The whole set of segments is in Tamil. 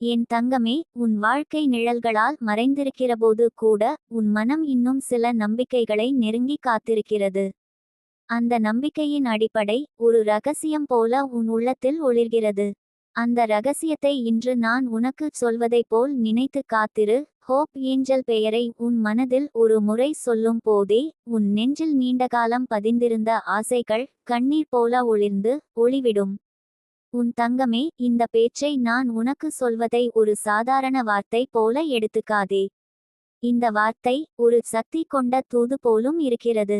என் தங்கமே உன் வாழ்க்கை நிழல்களால் மறைந்திருக்கிறபோது கூட உன் மனம் இன்னும் சில நம்பிக்கைகளை நெருங்கி காத்திருக்கிறது. அந்த நம்பிக்கையின் அடிப்படை ஒரு ரகசியம் போல உன் உள்ளத்தில் ஒளிர்கிறது. அந்த ரகசியத்தை இன்று நான் உனக்கு சொல்வதைப் போல் நினைத்து காத்திரு ஹோப் ஏஞ்சல் பெயரை உன் மனதில் ஒரு முறை சொல்லும் போதே உன் நெஞ்சில் நீண்டகாலம் பதிந்திருந்த ஆசைகள் கண்ணீர் போல ஒளிர்ந்து ஒளிவிடும். உன் தங்கமே இந்த பேச்சை நான் உனக்கு சொல்வதை ஒரு சாதாரண வார்த்தை போல எடுத்துக்காதே. இந்த வார்த்தை ஒரு சக்தி கொண்ட தூது போலும் இருக்கிறது.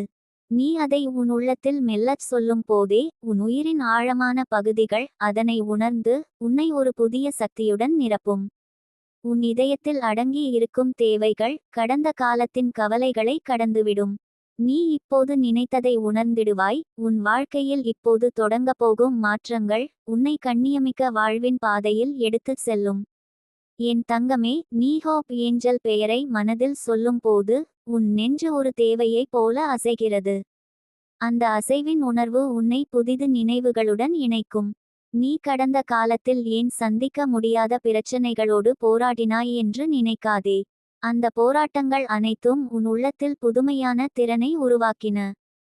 நீ அதை உன் உள்ளத்தில் மெல்லச் சொல்லும் போதே உன் உயிரின் ஆழமான பகுதிகள் அதனை உணர்ந்து உன்னை ஒரு புதிய சக்தியுடன் நிரப்பும். உன் இதயத்தில் அடங்கி இருக்கும் தேவைகள் கடந்த காலத்தின் கவலைகளை கடந்துவிடும். நீ இப்போது நினைத்ததை உணர்ந்திடுவாய். உன் வாழ்க்கையில் இப்போது தொடங்கப் போகும் மாற்றங்கள் உன்னை கண்ணியமிக்க வாழ்வின் பாதையில் எடுத்துச் செல்லும். என் தங்கமே நீ ஹோப் ஏஞ்சல் பெயரை மனதில் சொல்லும் போது உன் நெஞ்சு ஒரு தேவையைப் போல அசைகிறது. அந்த அசைவின் உணர்வு உன்னை புதிது நினைவுகளுடன் இணைக்கும். நீ கடந்த காலத்தில் ஏன் சந்திக்க முடியாத பிரச்சனைகளோடு போராடினாய் என்று நினைக்காதே. அந்த போராட்டங்கள் அனைத்தும் உன் உள்ளத்தில் புதுமையான திறனை உருவாக்கின.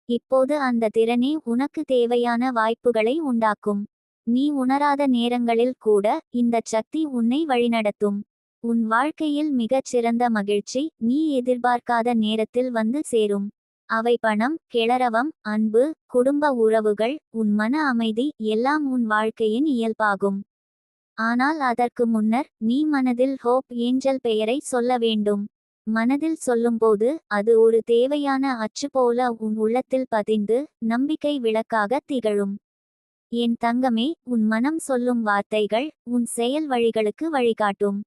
இப்போது அந்த திறனே உனக்கு தேவையான வாய்ப்புகளை உண்டாக்கும். நீ உணராத நேரங்களில் கூட இந்த சக்தி உன்னை வழிநடத்தும். உன் வாழ்க்கையில் மிகச் சிறந்த மகிழ்ச்சி நீ எதிர்பார்க்காத நேரத்தில் வந்து சேரும். அவை பணம் கிளறவம் அன்பு குடும்ப உறவுகள் உன் மன அமைதி எல்லாம் உன் வாழ்க்கையின் இயல்பாகும். ஆனால் அதற்கு முன்னர் நீ மனதில் ஹோப் ஏஞ்சல் பெயரை சொல்ல வேண்டும். மனதில் சொல்லும்போது அது ஒரு தேவையான அச்சு போல உன் உள்ளத்தில் பதிந்து நம்பிக்கை விளக்காக திகழும். என் தங்கமே உன் மனம் சொல்லும் வார்த்தைகள் உன் செயல் வழிகளுக்கு வழிகாட்டும்.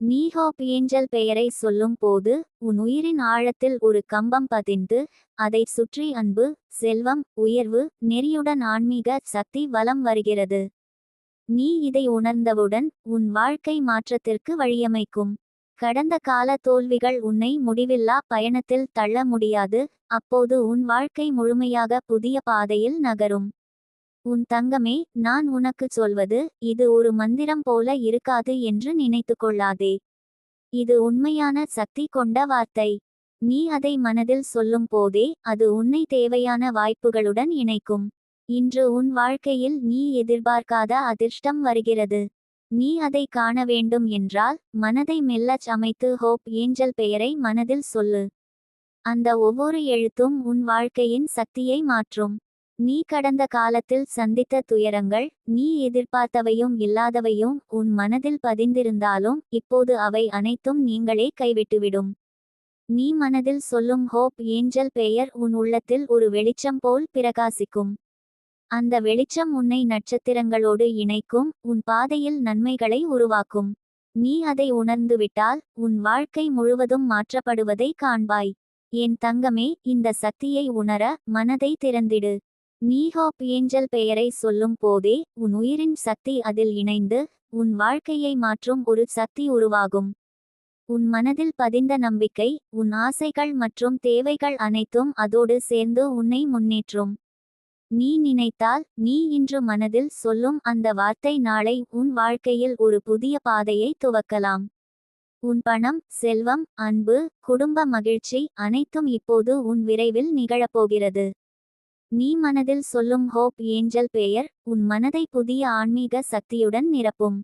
நீ ஹோப் ஏஞ்சல் பெயரை சொல்லும் போது உன் உயிரின் ஆழத்தில் ஒரு கம்பம் பதிந்து அதை சுற்றி அன்பு செல்வம் உயர்வு நெறியுடன் ஆன்மீக சக்தி வலம் வருகிறது. நீ இதை உணர்ந்தவுடன் உன் வாழ்க்கை மாற்றத்திற்கு வழியமைக்கும். கடந்த கால தோல்விகள் உன்னை முடிவில்லா பயணத்தில் தள்ள முடியாது அப்போது உன் வாழ்க்கை முழுமையாக புதிய பாதையில் நகரும். உன் தங்கமே நான் உனக்கு சொல்வது இது ஒரு மந்திரம் போல இருக்காது என்று நினைத்து கொள்ளாதே. இது உண்மையான சக்தி கொண்ட வார்த்தை. நீ அதை மனதில் சொல்லும் போதே அது உன்னை தேவையான வாய்ப்புகளுடன் இணைக்கும். இன்று உன் வாழ்க்கையில் நீ எதிர்பார்க்காத அதிர்ஷ்டம் வருகிறது. நீ அதை காண வேண்டும் என்றால் மனதை மெல்லச் அமைத்து ஹோப் ஏஞ்சல் பெயரை மனதில் சொல்லு. அந்த ஒவ்வொரு எழுத்தும் உன் வாழ்க்கையின் சக்தியை மாற்றும். நீ கடந்த காலத்தில் சந்தித்த துயரங்கள் நீ எதிர்பார்த்தவையும் இல்லாதவையும் உன் மனதில் பதிந்திருந்தாலும் இப்போது அவை அனைத்தும் நீங்களே கைவிட்டுவிடும். நீ மனதில் சொல்லும் ஹோப் ஏஞ்சல் பெயர் உன் உள்ளத்தில் ஒரு வெளிச்சம் போல் பிரகாசிக்கும். அந்த வெளிச்சம் உன்னை நட்சத்திரங்களோடு இணைக்கும் உன் பாதையில் நன்மைகளை உருவாக்கும். நீ அதை உணர்ந்துவிட்டால் உன் வாழ்க்கை முழுவதும் மாற்றப்படுவதை காண்பாய். என் தங்கமே இந்த சக்தியை உணர மனதை திறந்திடு. நீ ஹோப் ஏஞ்சல் பெயரை சொல்லும் போதே உன் உயிரின் சக்தி அதில் இணைந்து உன் வாழ்க்கையை மாற்றும் ஒரு சக்தி உருவாகும். உன் மனதில் பதிந்த நம்பிக்கை உன் ஆசைகள் மற்றும் தேவைகள் அனைத்தும் அதோடு சேர்ந்து உன்னை முன்னேற்றும். நீ நினைத்தால் நீ இன்று மனதில் சொல்லும் அந்த வார்த்தை நாளை உன் வாழ்க்கையில் ஒரு புதிய பாதையை துவக்கலாம். உன் பணம் செல்வம் அன்பு குடும்ப மகிழ்ச்சி அனைத்தும் இப்போது உன் விரைவில் நிகழப்போகிறது. நீ மனதில் சொல்லும் ஹோப் ஏஞ்சல் பெயர் உன் மனதை புதிய ஆன்மீக சக்தியுடன் நிரப்பும்.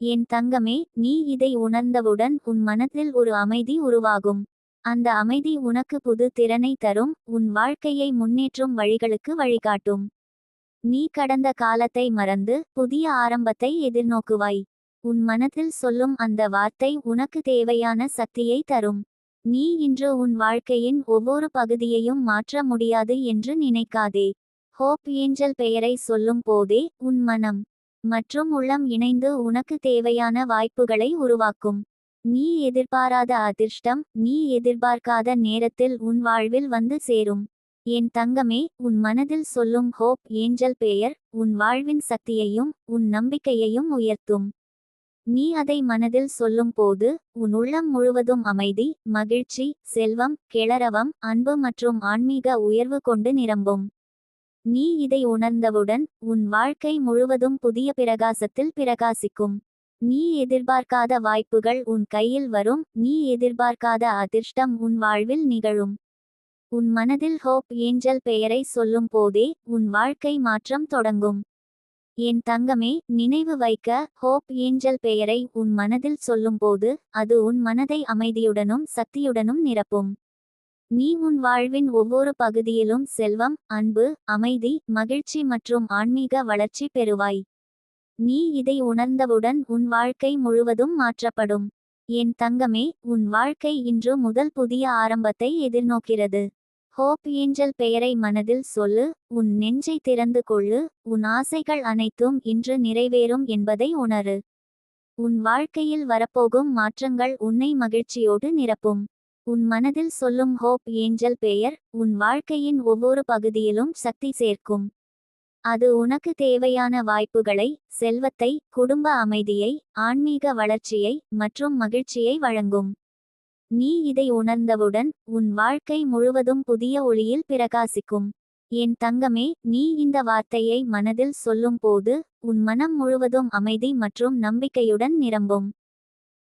என் தங்கமே நீ இதை உணர்ந்தவுடன் உன் மனத்தில் ஒரு அமைதி உருவாகும். அந்த அமைதி உனக்கு புது திறனை தரும் உன் வாழ்க்கையை முன்னேற்றும் வழிகளுக்கு வழிகாட்டும். நீ கடந்த காலத்தை மறந்து புதிய ஆரம்பத்தை எதிர்நோக்குவாய். உன் மனத்தில் சொல்லும் அந்த வார்த்தை உனக்கு தேவையான சக்தியை தரும். நீ இன்று உன் வாழ்க்கையின் ஒவ்வொரு பகுதியையும் மாற்ற முடியாது என்று நினைக்காதே. ஹோப் ஏஞ்சல் பெயரை சொல்லும் போதே உன் மனம் மற்றும் உள்ளம் இணைந்து உனக்கு தேவையான வாய்ப்புகளை உருவாக்கும். நீ எதிர்பாராத அதிர்ஷ்டம் நீ எதிர்பார்க்காத நேரத்தில் உன் வாழ்வில் வந்து சேரும். என் தங்கமே உன் மனதில் சொல்லும் ஹோப் ஏஞ்சல் பெயர் உன் வாழ்வின் சக்தியையும் உன் நம்பிக்கையையும் உயர்த்தும். நீ அதை மனதில் சொல்லும் போது உன் உள்ளம் முழுவதும் அமைதி மகிழ்ச்சி செல்வம் கிளறவம் அன்பு மற்றும் ஆன்மீக உயர்வு கொண்டு நிரம்பும். நீ இதை உணர்ந்தவுடன் உன் வாழ்க்கை முழுவதும் புதிய பிரகாசத்தில் பிரகாசிக்கும். நீ எதிர்பார்க்காத வாய்ப்புகள் உன் கையில் வரும் நீ எதிர்பார்க்காத அதிர்ஷ்டம் உன் வாழ்வில் நிகழும். உன் மனதில் ஹோப் ஏஞ்சல் பெயரை சொல்லும் போதே உன் வாழ்க்கை மாற்றம் தொடங்கும். என் தங்கமே நினைவு வைக்க ஹோப் ஏஞ்சல் பெயரை உன் மனதில் சொல்லும்போது அது உன் மனதை அமைதியுடனும் சக்தியுடனும் நிரப்பும். நீ உன் வாழ்வின் ஒவ்வொரு பகுதியிலும் செல்வம் அன்பு அமைதி மகிழ்ச்சி மற்றும் ஆன்மீக வளர்ச்சி பெறுவாய். நீ இதை உணர்ந்தவுடன் உன் வாழ்க்கை முழுவதும் மாற்றப்படும். என் தங்கமே உன் வாழ்க்கை இன்று முதல் புதிய ஆரம்பத்தை எதிர்நோக்கிறது. ஹோப் ஏஞ்சல் பெயரை மனதில் சொல்லு உன் நெஞ்சை திறந்து கொள்ளு உன் ஆசைகள் அனைத்தும் இன்று நிறைவேறும் என்பதை உணரு. உன் வாழ்க்கையில் வரப்போகும் மாற்றங்கள் உன்னை மகிழ்ச்சியோடு நிரப்பும். உன் மனதில் சொல்லும் ஹோப் ஏஞ்சல் பெயர் உன் வாழ்க்கையின் ஒவ்வொரு பகுதியிலும் சக்தி சேர்க்கும். அது உனக்கு தேவையான வாய்ப்புகளை செல்வத்தை குடும்ப அமைதியை ஆன்மீக வளர்ச்சியை மற்றும் மகிழ்ச்சியை வழங்கும். நீ இதை உணர்ந்தவுடன் உன் வாழ்க்கை முழுவதும் புதிய ஒளியில் பிரகாசிக்கும். என் தங்கமே நீ இந்த வார்த்தையை மனதில் சொல்லும் போது உன் மனம் முழுவதும் அமைதி மற்றும் நம்பிக்கையுடன் நிரம்பும்.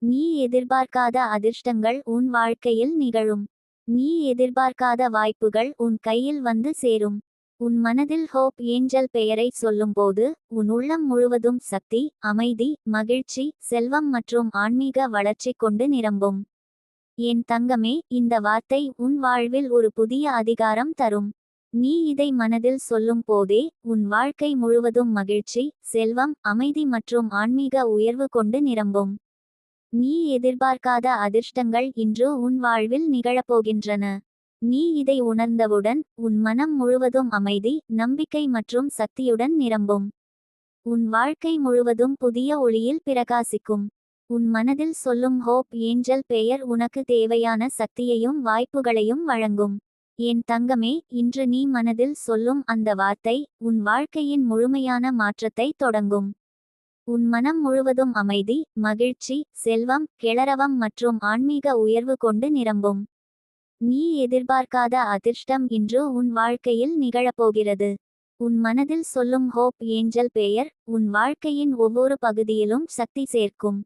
நீ எதிர்பார்க்காத அதிர்ஷ்டங்கள் உன் வாழ்க்கையில் நிகழும். நீ எதிர்பார்க்காத வாய்ப்புகள் உன் கையில் வந்து சேரும். உன் மனதில் ஹோப் ஏஞ்சல் பெயரை சொல்லும்போது உன் உள்ளம் முழுவதும் சக்தி அமைதி மகிழ்ச்சி செல்வம் மற்றும் ஆன்மீக வளர்ச்சி கொண்டு நிரம்பும். என் தங்கமே இந்த வார்த்தை உன் வாழ்வில் ஒரு புதிய அதிகாரம் தரும். நீ இதை மனதில் சொல்லும் போதே உன் வாழ்க்கை முழுவதும் மகிழ்ச்சி செல்வம் அமைதி மற்றும் ஆன்மீக உயர்வு கொண்டு நிரம்பும். நீ எதிர்பார்க்காத அதிர்ஷ்டங்கள் இன்று உன் வாழ்வில் நிகழப்போகின்றன நீ இதை உணர்ந்தவுடன் உன் மனம் முழுவதும் அமைதி நம்பிக்கை மற்றும் சக்தியுடன் நிரம்பும். உன் வாழ்க்கை முழுவதும் புதிய ஒளியில் பிரகாசிக்கும். உன் மனதில் சொல்லும் ஹோப் ஏஞ்சல் பெயர் உனக்கு தேவையான சக்தியையும் வாய்ப்புகளையும் வழங்கும். என் தங்கமே இன்று நீ மனதில் சொல்லும் அந்த வார்த்தை உன் வாழ்க்கையின் முழுமையான மாற்றத்தை தொடங்கும். உன் மனம் முழுவதும் அமைதி மகிழ்ச்சி செல்வம் கிளறவம் மற்றும் ஆன்மீக உயர்வு கொண்டு நிரம்பும். நீ எதிர்பார்க்காத அதிர்ஷ்டம் இன்று உன் வாழ்க்கையில் நிகழப்போகிறது. உன் மனதில் சொல்லும் ஹோப் ஏஞ்சல் பெயர் உன் வாழ்க்கையின் ஒவ்வொரு பகுதியிலும் சக்தி சேர்க்கும்.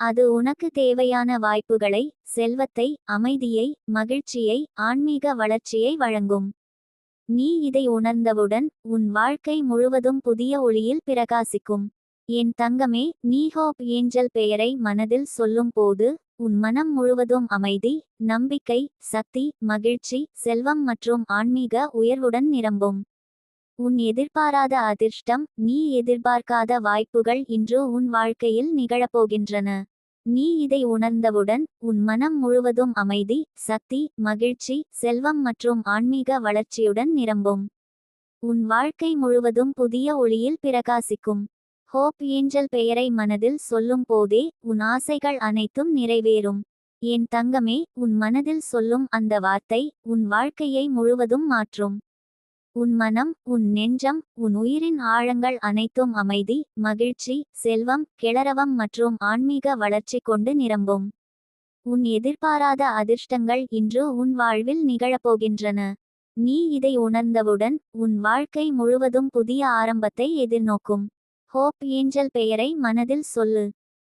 அது உனக்கு தேவையான வாய்ப்புகளை செல்வத்தை அமைதியை மகிழ்ச்சியை ஆன்மீக வளர்ச்சியை வழங்கும். நீ இதை உணர்ந்தவுடன் உன் வாழ்க்கை முழுவதும் புதிய ஒளியில் பிரகாசிக்கும். என் தங்கமே நீ ஹோப் ஏஞ்சல் பெயரை மனதில் சொல்லும் போது உன் மனம் முழுவதும் அமைதி நம்பிக்கை சக்தி மகிழ்ச்சி செல்வம் மற்றும் ஆன்மீக உயர்வுடன் நிரம்பும். உன் எதிர்பாராத அதிர்ஷ்டம் நீ எதிர்பார்க்காத வாய்ப்புகள் இன்று உன் வாழ்க்கையில் நிகழப்போகின்றன. நீ இதை உணர்ந்தவுடன் உன் மனம் முழுவதும் அமைதி சக்தி மகிழ்ச்சி செல்வம் மற்றும் ஆன்மீக வளர்ச்சியுடன் நிரம்பும். உன் வாழ்க்கை முழுவதும் புதிய ஒளியில் பிரகாசிக்கும். ஹோப் ஏஞ்சல் பெயரை மனதில் சொல்லும் போதே உன் ஆசைகள் அனைத்தும் நிறைவேறும். என் தங்கமே உன் மனதில் சொல்லும் அந்த வார்த்தை உன் வாழ்க்கையை முழுவதும் மாற்றும். உன் மனம் உன் நெஞ்சம் உன் உயிரின் ஆழங்கள் அனைத்தும் அமைதி மகிழ்ச்சி செல்வம் கிளறவம் மற்றும் ஆன்மீக வளர்ச்சி கொண்டு நிரம்பும். உன் எதிர்பாராத அதிர்ஷ்டங்கள் இன்று உன் வாழ்வில் நிகழப்போகின்றன. நீ இதை உணர்ந்தவுடன் உன் வாழ்க்கை முழுவதும் புதிய ஆரம்பத்தை எதிர்நோக்கும். ஹோப் ஏஞ்சல் பெயரை மனதில் சொல்லு.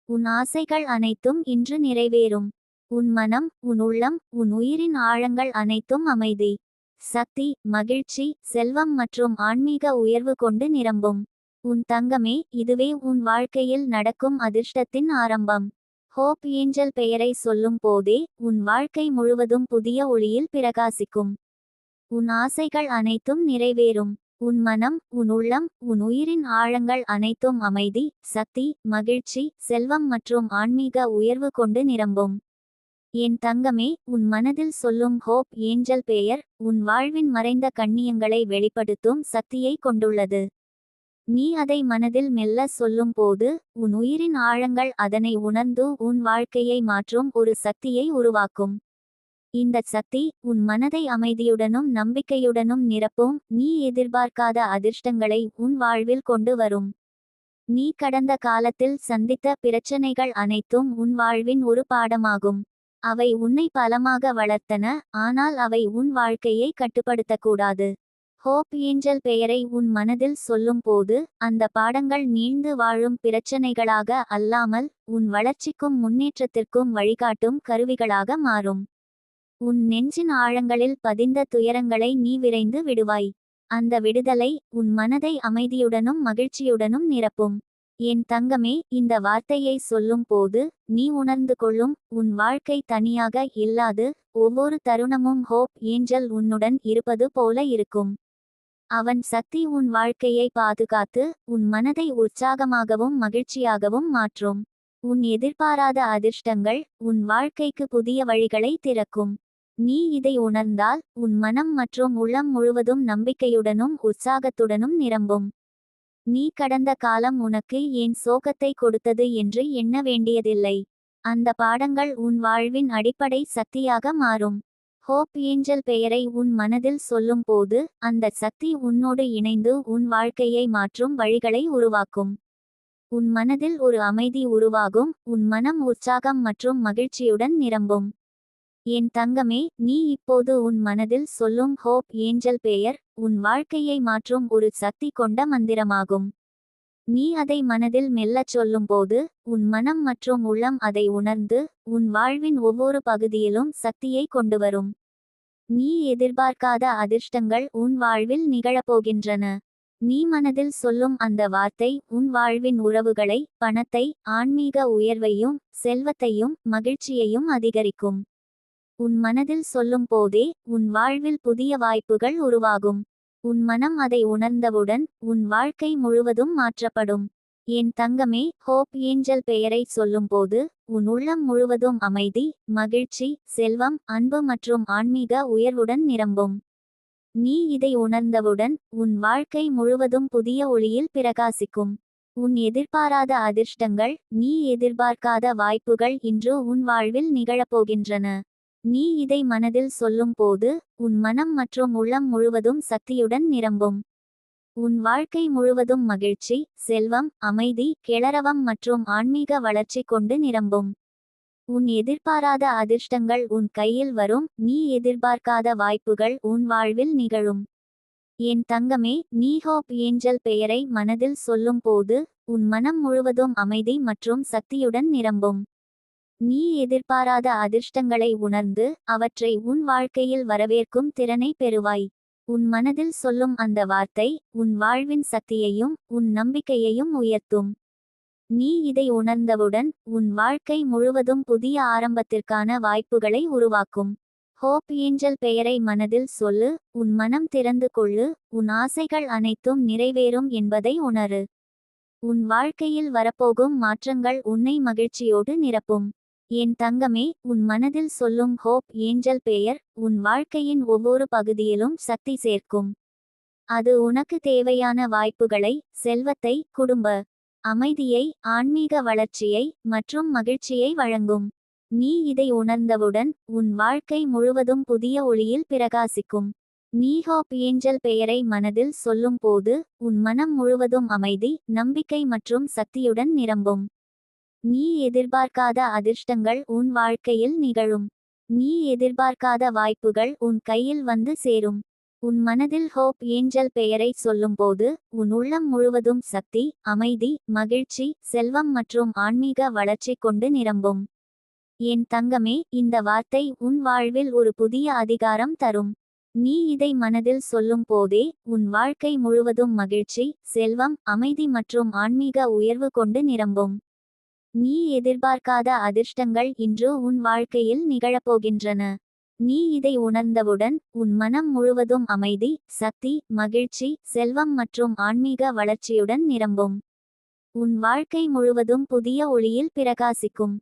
உன் ஆசைகள் அனைத்தும் இன்று நிறைவேறும். உன் மனம் உன் உள்ளம் உன் உயிரின் ஆழங்கள் அனைத்தும் அமைதி. சக்தி மகிழ்ச்சி செல்வம் மற்றும் ஆன்மீக உயர்வு கொண்டு நிரம்பும். உன் தங்கமே இதுவே உன் வாழ்க்கையில் நடக்கும் அதிர்ஷ்டத்தின் ஆரம்பம். ஹோப் ஏஞ்சல் பெயரை சொல்லும் போதே உன் வாழ்க்கை முழுவதும் புதிய ஒளியில் பிரகாசிக்கும். உன் ஆசைகள் அனைத்தும் நிறைவேறும். உன் மனம் உன் உள்ளம் உன் உயிரின் ஆழங்கள் அனைத்தும் அமைதி சக்தி மகிழ்ச்சி செல்வம் மற்றும் ஆன்மீக உயர்வு கொண்டு நிரம்பும். என் தங்கமே உன் மனதில் சொல்லும் ஹோப் ஏஞ்சல் பெயர் உன் வாழ்வின் மறைந்த கண்ணியங்களை வெளிப்படுத்தும் சக்தியை கொண்டுள்ளது. நீ அதை மனதில் மெல்ல சொல்லும் போது உன் உயிரின் ஆழங்கள் அதனை உணர்ந்து உன் வாழ்க்கையை மாற்றும் ஒரு சக்தியை உருவாக்கும். இந்த சக்தி உன் மனதை அமைதியுடனும் நம்பிக்கையுடனும் நிரப்பும். நீ எதிர்பார்க்காத அதிர்ஷ்டங்களை உன் வாழ்வில் கொண்டு வரும். நீ கடந்த காலத்தில் சந்தித்த பிரச்சனைகள் அனைத்தும் உன் வாழ்வின் ஒரு பாடமாகும். அவை உன்னை பலமாக வளர்த்தன ஆனால் அவை உன் வாழ்க்கையை கட்டுப்படுத்தக்கூடாது. ஹோப் ஏஞ்சல் பெயரை உன் மனதில் சொல்லும்போது அந்த பாடங்கள் நீண்டு வாழும் பிரச்சனைகளாக அல்லாமல் உன் வளர்ச்சிக்கும் முன்னேற்றத்திற்கும் வழிகாட்டும் கருவிகளாக மாறும். உன் நெஞ்சின் ஆழங்களில் பதிந்த துயரங்களை நீ விரைந்து விடுவாய். அந்த விடுதலை உன் மனதை அமைதியுடனும் மகிழ்ச்சியுடனும் நிரப்பும். என் தங்கமே இந்த வார்த்தையை சொல்லும் போது நீ உணர்ந்து கொள்ளும் உன் வாழ்க்கை தனியாக இல்லாது ஒவ்வொரு தருணமும் ஹோப் ஏஞ்சல் உன்னுடன் இருப்பது போல இருக்கும். அவன் சக்தி உன் வாழ்க்கையை பாதுகாத்து உன் மனதை உற்சாகமாகவும் மகிழ்ச்சியாகவும் மாற்றும். உன் எதிர்பாராத அதிர்ஷ்டங்கள் உன் வாழ்க்கைக்கு புதிய வழிகளை திறக்கும். நீ இதை உணர்ந்தால் உன் மனம் மற்றும் உள்ளம் முழுவதும் நம்பிக்கையுடனும் உற்சாகத்துடனும் நிரம்பும். நீ கடந்த காலம் உனக்கு ஏன் சோகத்தை கொடுத்தது என்று எண்ண வேண்டியதில்லை. அந்த பாடங்கள் உன் வாழ்வின் அடிப்படை சக்தியாக மாறும். ஹோப் ஏஞ்சல் பெயரை உன் மனதில் சொல்லும் போது அந்த சக்தி உன்னோடு இணைந்து உன் வாழ்க்கையை மாற்றும் வழிகளை உருவாக்கும். உன் மனதில் ஒரு அமைதி உருவாகும் உன் மனம் உற்சாகம் மற்றும் மகிழ்ச்சியுடன் நிரம்பும். என் தங்கமே நீ இப்போது உன் மனதில் சொல்லும் ஹோப் ஏஞ்சல் பெயர் உன் வாழ்க்கையை மாற்றும் ஒரு சக்தி கொண்ட மந்திரமாகும். நீ அதை மனதில் மெல்லச் சொல்லும்போது உன் மனம் மற்றும் உள்ளம் அதை உணர்ந்து உன் வாழ்வின் ஒவ்வொரு பகுதியிலும் சக்தியை கொண்டு வரும். நீ எதிர்பார்க்காத அதிர்ஷ்டங்கள் உன் வாழ்வில் நிகழப்போகின்றன. நீ மனதில் சொல்லும் அந்த வார்த்தை உன் வாழ்வின் உறவுகளை பணத்தை ஆன்மீக உயர்வையும் செல்வத்தையும் மகிழ்ச்சியையும் அதிகரிக்கும். உன் மனதில் சொல்லும் போதே உன் வாழ்வில் புதிய வாய்ப்புகள் உருவாகும். உன் மனம் அதை உணர்ந்தவுடன் உன் வாழ்க்கை முழுவதும் மாற்றப்படும். என் தங்கமே ஹோப் ஏஞ்சல் பெயரை சொல்லும்போது உன் உள்ளம் முழுவதும் அமைதி மகிழ்ச்சி செல்வம் அன்பு மற்றும் ஆன்மீக உயர்வுடன் நிரம்பும். நீ இதை உணர்ந்தவுடன் உன் வாழ்க்கை முழுவதும் புதிய ஒளியில் பிரகாசிக்கும். உன் எதிர்பாராத அதிர்ஷ்டங்கள் நீ எதிர்பார்க்காத வாய்ப்புகள் இன்று உன் வாழ்வில் நிகழப்போகின்றன நீ இதை மனதில் சொல்லும் போது உன் மனம் மற்றும் உள்ளம் முழுவதும் சக்தியுடன் நிரம்பும். உன் வாழ்க்கை முழுவதும் மகிழ்ச்சி செல்வம் அமைதி கிளறவம் மற்றும் ஆன்மீக வளர்ச்சி கொண்டு நிரம்பும். உன் எதிர்பாராத அதிர்ஷ்டங்கள் உன் கையில் வரும் நீ எதிர்பார்க்காத வாய்ப்புகள் உன் வாழ்வில் நிகழும். என் தங்கமே நீ ஹோப் ஏஞ்சல் பெயரை மனதில் சொல்லும் போது உன் மனம் முழுவதும் அமைதி மற்றும் சக்தியுடன் நிரம்பும். நீ எதிர்பாராத அதிர்ஷ்டங்களை உணர்ந்து அவற்றை உன் வாழ்க்கையில் வரவேற்கும் திறனை பெறுவாய். உன் மனதில் சொல்லும் அந்த வார்த்தை உன் வாழ்வின் சக்தியையும் உன் நம்பிக்கையையும் உயர்த்தும். நீ இதை உணர்ந்தவுடன் உன் வாழ்க்கை முழுவதும் புதிய ஆரம்பத்திற்கான வாய்ப்புகளை உருவாக்கும். ஹோப் ஏஞ்சல் பெயரை மனதில் சொல்லு உன் மனம் திறந்து கொள்ளு உன் ஆசைகள் அனைத்தும் நிறைவேறும் என்பதை உணரு. உன் வாழ்க்கையில் வரப்போகும் மாற்றங்கள் உன்னை மகிழ்ச்சியோடு நிரப்பும். என் தங்கமே உன் மனதில் சொல்லும் ஹோப் ஏஞ்சல் பெயர் உன் வாழ்க்கையின் ஒவ்வொரு பகுதியிலும் சக்தி சேர்க்கும். அது உனக்கு தேவையான வாய்ப்புகளை செல்வத்தை குடும்ப அமைதியை ஆன்மீக வளர்ச்சியை மற்றும் மகிழ்ச்சியை வழங்கும். நீ இதை உணர்ந்தவுடன் உன் வாழ்க்கை முழுவதும் புதிய ஒளியில் பிரகாசிக்கும். நீ ஹோப் ஏஞ்சல் பெயரை மனதில் சொல்லும் போது உன் மனம் முழுவதும் அமைதி நம்பிக்கை மற்றும் சக்தியுடன் நிரம்பும். நீ எதிர்பார்க்காத அதிர்ஷ்டங்கள் உன் வாழ்க்கையில் நிகழும். நீ எதிர்பார்க்காத வாய்ப்புகள் உன் கையில் வந்து சேரும். உன் மனதில் ஹோப் ஏஞ்சல் பெயரை சொல்லும்போது உன் உள்ளம் முழுவதும் சக்தி அமைதி மகிழ்ச்சி செல்வம் மற்றும் ஆன்மீக வளர்ச்சி கொண்டு நிரம்பும். என் தங்கமே இந்த வார்த்தை உன் வாழ்வில் ஒரு புதிய அதிகாரம் தரும். நீ இதை மனதில் சொல்லும் போதே உன் வாழ்க்கை முழுவதும் மகிழ்ச்சி செல்வம் அமைதி மற்றும் ஆன்மீக உயர்வு கொண்டு நிரம்பும். நீ எதிர்பார்க்காத அதிர்ஷ்டங்கள் இன்று உன் வாழ்க்கையில் நிகழப்போகின்றன. நீ இதை உணர்ந்தவுடன் உன் மனம் முழுவதும் அமைதி சக்தி மகிழ்ச்சி செல்வம் மற்றும் ஆன்மீக வளர்ச்சியுடன் நிரம்பும். உன் வாழ்க்கை முழுவதும் புதிய ஒளியில் பிரகாசிக்கும்.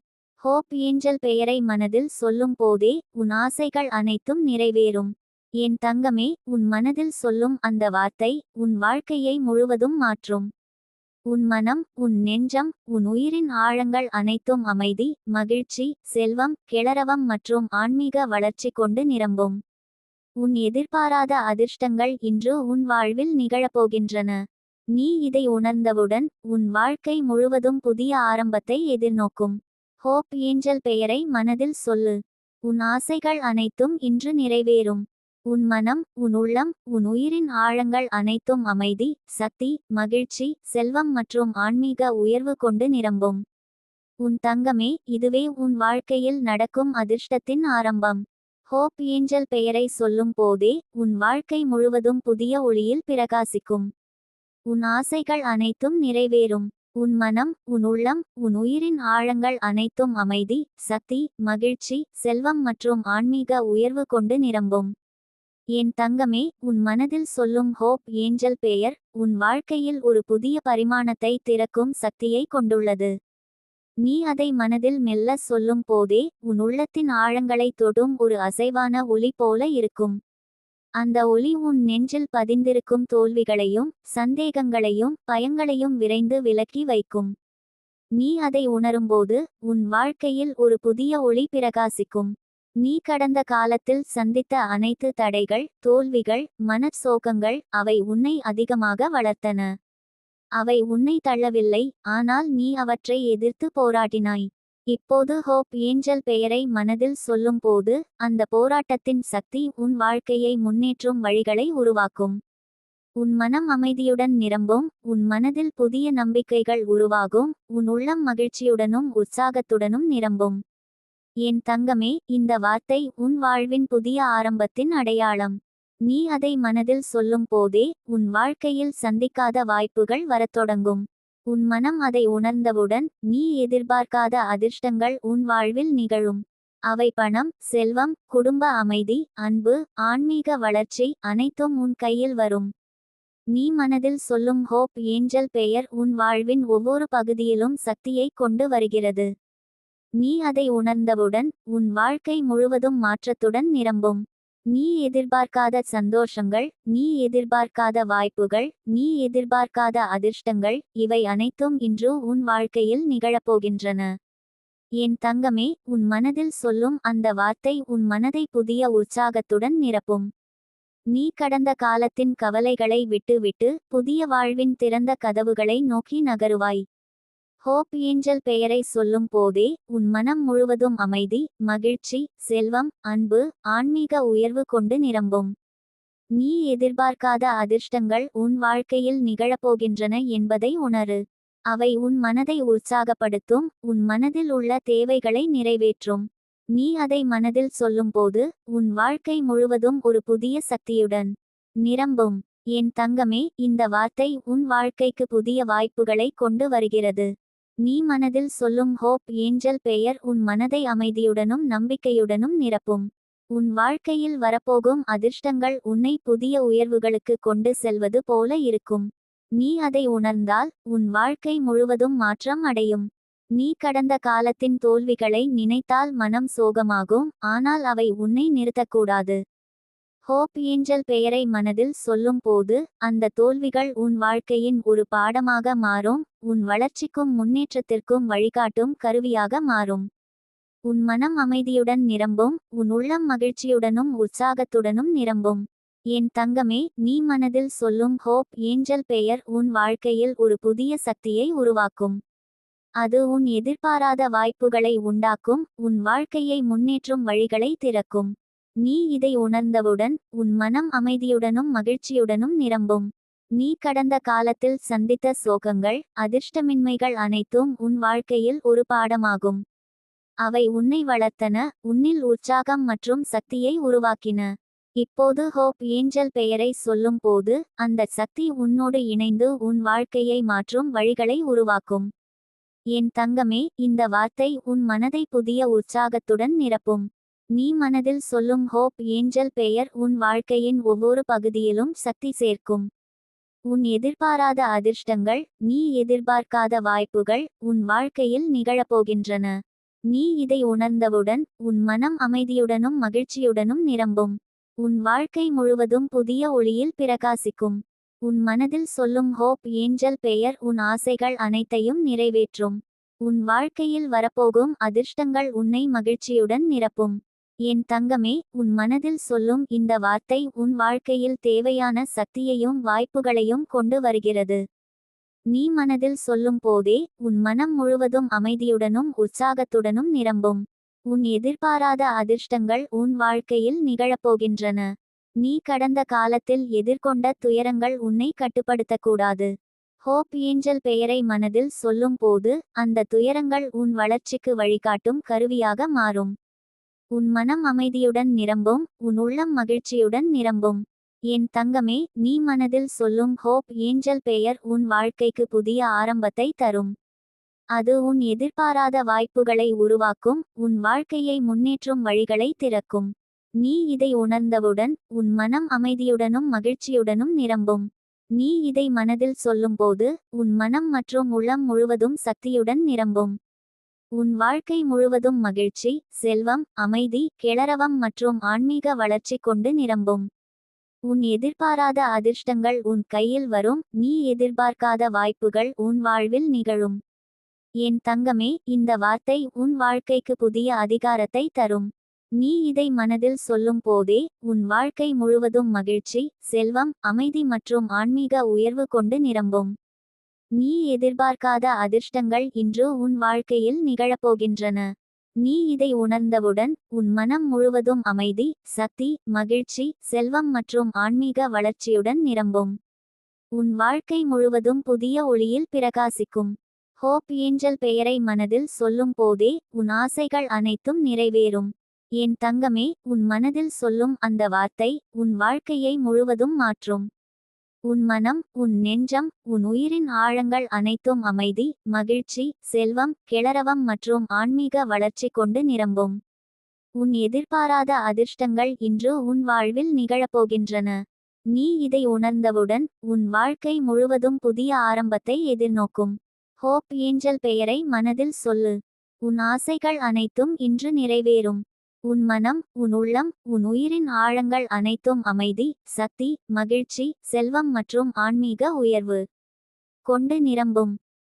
ஹோப் ஏஞ்சல் பெயரை மனதில் சொல்லும் போதே உன் ஆசைகள் அனைத்தும் நிறைவேறும். என் தங்கமே உன் மனதில் சொல்லும் அந்த வார்த்தை உன் வாழ்க்கையை முழுவதும் மாற்றும். உன் மனம் உன் நெஞ்சம் உன் உயிரின் ஆழங்கள் அனைத்தும் அமைதி மகிழ்ச்சி செல்வம் கிளறவம் மற்றும் ஆன்மீக வளர்ச்சி கொண்டு நிரம்பும். உன் எதிர்பாராத அதிர்ஷ்டங்கள் இன்று உன் வாழ்வில் நிகழப்போகின்றன. நீ இதை உணர்ந்தவுடன் உன் வாழ்க்கை முழுவதும் புதிய ஆரம்பத்தை எதிர்நோக்கும். ஹோப் ஏஞ்சல் பெயரை மனதில் சொல்லு. உன் ஆசைகள் அனைத்தும் இன்று நிறைவேறும். உன் மனம் உன் உள்ளம் உன் உயிரின் ஆழங்கள் அனைத்தும் அமைதி சக்தி மகிழ்ச்சி செல்வம் மற்றும் ஆன்மீக உயர்வு கொண்டு நிரம்பும். உன் தங்கமே இதுவே உன் வாழ்க்கையில் நடக்கும் அதிர்ஷ்டத்தின் ஆரம்பம். ஹோப் ஏஞ்சல் பெயரை சொல்லும் போதே உன் வாழ்க்கை முழுவதும் புதிய ஒளியில் பிரகாசிக்கும். உன் ஆசைகள் அனைத்தும் நிறைவேறும். உன் மனம் உன் உள்ளம் உன் உயிரின் ஆழங்கள் அனைத்தும் அமைதி சக்தி மகிழ்ச்சி செல்வம் மற்றும் ஆன்மீக உயர்வு கொண்டு நிரம்பும். என் தங்கமே உன் மனதில் சொல்லும் ஹோப் ஏஞ்சல் பெயர் உன் வாழ்க்கையில் ஒரு புதிய பரிமாணத்தை திறக்கும் சக்தியை கொண்டுள்ளது. நீ அதை மனதில் மெல்ல சொல்லும் போதே உன் உள்ளத்தின் ஆழங்களை தொடும் ஒரு அசைவான ஒளி போல இருக்கும். அந்த ஒளி உன் நெஞ்சில் பதிந்திருக்கும் தோல்விகளையும் சந்தேகங்களையும் பயங்களையும் விரைந்து விலக்கி வைக்கும். நீ அதை உணரும்போது உன் வாழ்க்கையில் ஒரு புதிய ஒளி பிரகாசிக்கும். நீ கடந்த காலத்தில் சந்தித்த அனைத்து தடைகள் தோல்விகள் மனச்சோகங்கள் அவை உன்னை அதிகமாக வளர்த்தன. அவை உன்னை தள்ளவில்லை ஆனால் நீ அவற்றை எதிர்த்து போராடினாய். இப்போது ஹோப் ஏஞ்சல் பெயரை மனதில் சொல்லும்போது அந்த போராட்டத்தின் சக்தி உன் வாழ்க்கையை முன்னேற்றும் வழிகளை உருவாக்கும். உன் மனம் அமைதியுடன் நிரம்பும் உன் மனதில் புதிய நம்பிக்கைகள் உருவாகும் உன் உள்ளம் மகிழ்ச்சியுடனும் உற்சாகத்துடனும் நிரம்பும். என் தங்கமே இந்த வார்த்தை உன் வாழ்வின் புதிய ஆரம்பத்தின் அடையாளம். நீ அதை மனதில் சொல்லும் போதே உன் வாழ்க்கையில் சந்திக்காத வாய்ப்புகள் வரத் தொடங்கும். உன் மனம் அதை உணர்ந்தவுடன் நீ எதிர்பார்க்காத அதிர்ஷ்டங்கள் உன் வாழ்வில் நிகழும். அவை பணம் செல்வம் குடும்ப அமைதி அன்பு ஆன்மீக வளர்ச்சி அனைத்தும் உன் கையில் வரும். நீ மனதில் சொல்லும் ஹோப் ஏஞ்சல் பெயர் உன் வாழ்வின் ஒவ்வொரு பகுதியிலும் சக்தியை கொண்டு வருகிறது. நீ அதை உணர்ந்தவுடன் உன் வாழ்க்கை முழுவதும் மாற்றத்துடன் நிரம்பும். நீ எதிர்பார்க்காத சந்தோஷங்கள் நீ எதிர்பார்க்காத வாய்ப்புகள் நீ எதிர்பார்க்காத அதிர்ஷ்டங்கள் இவை அனைத்தும் இன்று உன் வாழ்க்கையில் நிகழப்போகின்றன. என் தங்கமே உன் மனதில் சொல்லும் அந்த வார்த்தை உன் மனதை புதிய உற்சாகத்துடன் நிரப்பும். நீ கடந்த காலத்தின் கவலைகளை விட்டுவிட்டு புதிய வாழ்வின் திறந்த கதவுகளை நோக்கி நகருவாய். ஹோப் ஏஞ்சல் பெயரை சொல்லும் போதே உன் மனம் முழுவதும் அமைதி மகிழ்ச்சி செல்வம் அன்பு ஆன்மீக உயர்வு கொண்டு நிரம்பும். நீ எதிர்பார்க்காத அதிர்ஷ்டங்கள் உன் வாழ்க்கையில் நிகழப்போகின்றன என்பதை உணரு. அவை உன் மனதை உற்சாகப்படுத்தும் உன் மனதில் உள்ள தேவைகளை நிறைவேற்றும். நீ அதை மனதில் சொல்லும்போது உன் வாழ்க்கை முழுவதும் ஒரு புதிய சக்தியுடன் நிரம்பும். என் தங்கமே இந்த வார்த்தை உன் வாழ்க்கைக்கு புதிய வாய்ப்புகளை கொண்டு வருகிறது. நீ மனதில் சொல்லும் ஹோப் ஏஞ்சல் பெயர் உன் மனதை அமைதியுடனும் நம்பிக்கையுடனும் நிரப்பும். உன் வாழ்க்கையில் வரப்போகும் அதிர்ஷ்டங்கள் உன்னை புதிய உயர்வுகளுக்கு கொண்டு செல்வது போல இருக்கும். நீ அதை உணர்ந்தால் உன் வாழ்க்கை முழுவதும் மாற்றம் அடையும். நீ கடந்த காலத்தின் தோல்விகளை நினைத்தால் மனம் சோகமாகும் ஆனால் அவை உன்னை நிறுத்தக்கூடாது. ஹோப் ஏஞ்சல் பெயரை மனதில் சொல்லும் போது அந்த தோல்விகள் உன் வாழ்க்கையின் ஒரு பாடமாக மாறும் உன் வளர்ச்சிக்கும் முன்னேற்றத்திற்கும் வழிகாட்டும் கருவியாக மாறும். உன் மனம் அமைதியுடன் நிரம்பும் உன் உள்ளம் மகிழ்ச்சியுடனும் உற்சாகத்துடனும் நிரம்பும். என் தங்கமே நீ மனதில் சொல்லும் ஹோப் ஏஞ்சல் பெயர் உன் வாழ்க்கையில் ஒரு புதிய சக்தியை உருவாக்கும். அது உன் எதிர்பாராத வாய்ப்புகளை உண்டாக்கும் உன் வாழ்க்கையை முன்னேற்றும் வழிகளை திறக்கும். நீ இதை உணர்ந்தவுடன் உன் மனம் அமைதியுடனும் மகிழ்ச்சியுடனும் நிரம்பும். நீ கடந்த காலத்தில் சந்தித்த சோகங்கள் அதிர்ஷ்டமின்மைகள் அனைத்தும் உன் வாழ்க்கையில் ஒரு பாடமாகும். அவை உன்னை வளர்த்தன உன்னில் உற்சாகம் மற்றும் சக்தியை உருவாக்கின. இப்போது ஹோப் ஏஞ்சல் பெயரை சொல்லும் போது அந்த சக்தி உன்னோடு இணைந்து உன் வாழ்க்கையை மாற்றும் வழிகளை உருவாக்கும். என் தங்கமே இந்த வார்த்தை உன் மனதை புதிய உற்சாகத்துடன் நிரப்பும். நீ மனதில் சொல்லும் ஹோப் ஏஞ்சல் பெயர் உன் வாழ்க்கையின் ஒவ்வொரு பகுதியிலும் சக்தி சேர்க்கும். உன் எதிர்பாராத அதிர்ஷ்டங்கள் நீ எதிர்பார்க்காத வாய்ப்புகள் உன் வாழ்க்கையில் நிகழப்போகின்றன. நீ இதை உணர்ந்தவுடன் உன் மனம் அமைதியுடனும் மகிழ்ச்சியுடனும் நிரம்பும். உன் வாழ்க்கை முழுவதும் புதிய ஒளியில் பிரகாசிக்கும். உன் மனதில் சொல்லும் ஹோப் ஏஞ்சல் பெயர் உன் ஆசைகள் அனைத்தையும் நிறைவேற்றும். உன் வாழ்க்கையில் வரப்போகும் அதிர்ஷ்டங்கள் உன்னை மகிழ்ச்சியுடன் நிரப்பும். என் தங்கமே உன் மனதில் சொல்லும் இந்த வார்த்தை உன் வாழ்க்கையில் தேவையான சக்தியையும் வாய்ப்புகளையும் கொண்டு வருகிறது. நீ மனதில் சொல்லும் போதே உன் மனம் முழுவதும் அமைதியுடனும் உற்சாகத்துடனும் நிரம்பும். உன் எதிர்பாராத அதிர்ஷ்டங்கள் உன் வாழ்க்கையில் நிகழப்போகின்றன. நீ கடந்த காலத்தில் எதிர்கொண்ட துயரங்கள் உன்னை கட்டுப்படுத்தக்கூடாது. ஹோப் ஏஞ்சல் பெயரை மனதில் சொல்லும் போது அந்த துயரங்கள் உன் வளர்ச்சிக்கு வழிகாட்டும் கருவியாக மாறும். உன் மனம் அமைதியுடன் நிரம்பும் உன் உள்ளம் மகிழ்ச்சியுடன் நிரம்பும். என் தங்கமே நீ மனதில் சொல்லும் ஹோப் ஏஞ்சல் பெயர் உன் வாழ்க்கைக்கு புதிய ஆரம்பத்தை தரும். அது உன் எதிர்பாராத வாய்ப்புகளை உருவாக்கும் உன் வாழ்க்கையை முன்னேற்றும் வழிகளை திறக்கும். நீ இதை உணர்ந்தவுடன் உன் மனம் அமைதியுடனும் மகிழ்ச்சியுடனும் நிரம்பும். நீ இதை மனதில் சொல்லும்போது உன் மனம் மற்றும் உள்ளம் முழுவதும் சக்தியுடன் நிரம்பும். உன் வாழ்க்கை முழுவதும் மகிழ்ச்சி செல்வம் அமைதி கிளறவம் மற்றும் ஆன்மீக வளர்ச்சி கொண்டு நிரம்பும். உன் எதிர்பாராத அதிர்ஷ்டங்கள் உன் கையில் வரும் நீ எதிர்பார்க்காத வாய்ப்புகள் உன் வாழ்வில் நிகழும். என் தங்கமே இந்த வார்த்தை உன் வாழ்க்கைக்கு புதிய அதிகாரத்தை தரும். நீ இதை மனதில் சொல்லும் போதே உன் வாழ்க்கை முழுவதும் மகிழ்ச்சி செல்வம் அமைதி மற்றும் ஆன்மீக உயர்வு கொண்டு நிரம்பும். நீ எதிர்பார்க்காத அதிர்ஷ்டங்கள் இன்று உன் வாழ்க்கையில் நிகழப்போகின்றன. நீ இதை உணர்ந்தவுடன் உன் மனம் முழுவதும் அமைதி சக்தி மகிழ்ச்சி செல்வம் மற்றும் ஆன்மீக வளர்ச்சியுடன் நிரம்பும். உன் வாழ்க்கை முழுவதும் புதிய ஒளியில் பிரகாசிக்கும். ஹோப் ஏஞ்சல் பெயரை மனதில் சொல்லும் போதே உன் ஆசைகள் அனைத்தும் நிறைவேறும். என் தங்கமே உன் மனதில் சொல்லும் அந்த வார்த்தை உன் வாழ்க்கையை முழுவதும் மாற்றும். உன் மனம் உன் நெஞ்சம் உன் உயிரின் ஆழங்கள் அனைத்தும் அமைதி மகிழ்ச்சி செல்வம் கிளரவம் மற்றும் ஆன்மீக வளர்ச்சி கொண்டு நிரம்பும். உன் எதிர்பாராத அதிர்ஷ்டங்கள் இன்று உன் வாழ்வில் நிகழப்போகின்றன. நீ இதை உணர்ந்தவுடன் உன் வாழ்க்கை முழுவதும் புதிய ஆரம்பத்தை எதிர்நோக்கும். ஹோப் ஏஞ்சல் பெயரை மனதில் சொல்லு. உன் ஆசைகள் அனைத்தும் இன்று நிறைவேறும். உன் மனம் உன் உள்ளம் உன் உயிரின் ஆழங்கள் அனைத்தும் அமைதி சக்தி மகிழ்ச்சி செல்வம் மற்றும் ஆன்மீக உயர்வு. கொண்டு நிரம்பும்.